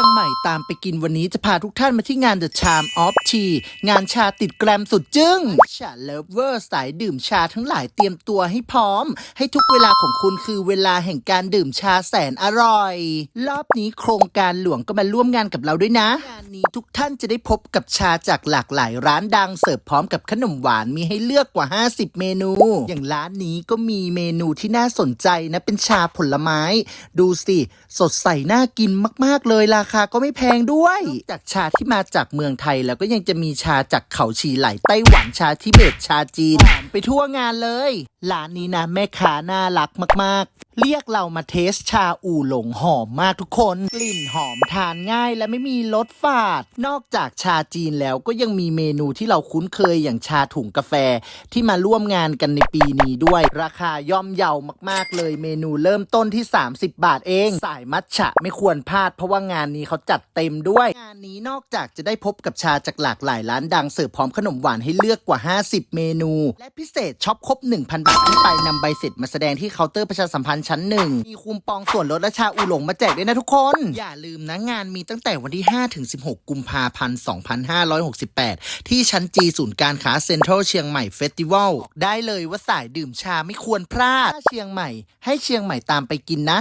でも。 ใหม่ตามไปกินวันนี้จะพาทุกท่านมาที่งาน The Charm of Tea งานชาติดแกรมสุดจึง้งชาเลฟเวอร์สายดื่มชาทั้งหลายเตรียมตัวให้พร้อม ให้ทุกเวลาของคุณคือเวลาแห่งการดื่มชาแสนอร่อย รอบนี้โครงการหลวงก็มาร่วมงานกับเราด้วยนะ งานนี้ทุกท่านจะได้พบกับชาจากหลากหลายร้านดังเสิร์ฟพร้อมกับขนมหวานมีให้เลือกกว่า 50 เมนู อย่างร้านนี้ก็มีเมนูที่น่าสนใจนะเป็นชาผลไม้ ดูสิสดใสน่ากินมาก ๆเลยราคาก็ไม่แพงด้วยจากชาที่มาจากเมืองไทยแล้วก็ยังจะมีชาจากเขาฉีไหลไต้หวันชาทิเบตชาจีนหอมไปทั่วงานเลย ร้านนี้นะแม่ค้าน่ารักมากๆ เรียกเรามาเทสชาอู่หลงหอมมากทุกคน กลิ่นหอมทานง่ายและไม่มีรสฝาด นอกจากชาจีนแล้วก็ยังมีเมนูที่เราคุ้นเคยอย่างชาถุงกาแฟที่มาร่วมงานกันในปีนี้ด้วย ราคาย่อมเยาวมากๆเลยเมนูเริ่มต้นที่ 30 บาทเอง สายมัทฉะไม่ควรพลาดเพราะว่างานนี้เขาจัดเต็มด้วย งานนี้นอกจากจะได้พบกับชาจากหลากหลายร้านดังเสิร์ฟพร้อมขนมหวานให้เลือกกว่า 50 เมนู และพิเศษช็อปครบ 1,000 บาทขึ้นไปนำใบเสร็จมาแสดงที่เคาน์เตอร์ประชาสัมพันธ์ชั้นหนึ่งมีคูปองส่วนลดและชาอูหลงมาแจกด้วยนะทุกคน อย่าลืมนะงานมีตั้งแต่วันที่ 5 ถึง 16 กุมภาพันธ์ 2568 ที่ชั้นจีศูนย์การค้าเซ็นทรัลเชียงใหม่เฟสติวัลได้เลยว่าสายดื่มชาไม่ควรพลาดถ้าเชียงใหม่ ให้เชียงใหม่ตามไปกินนะ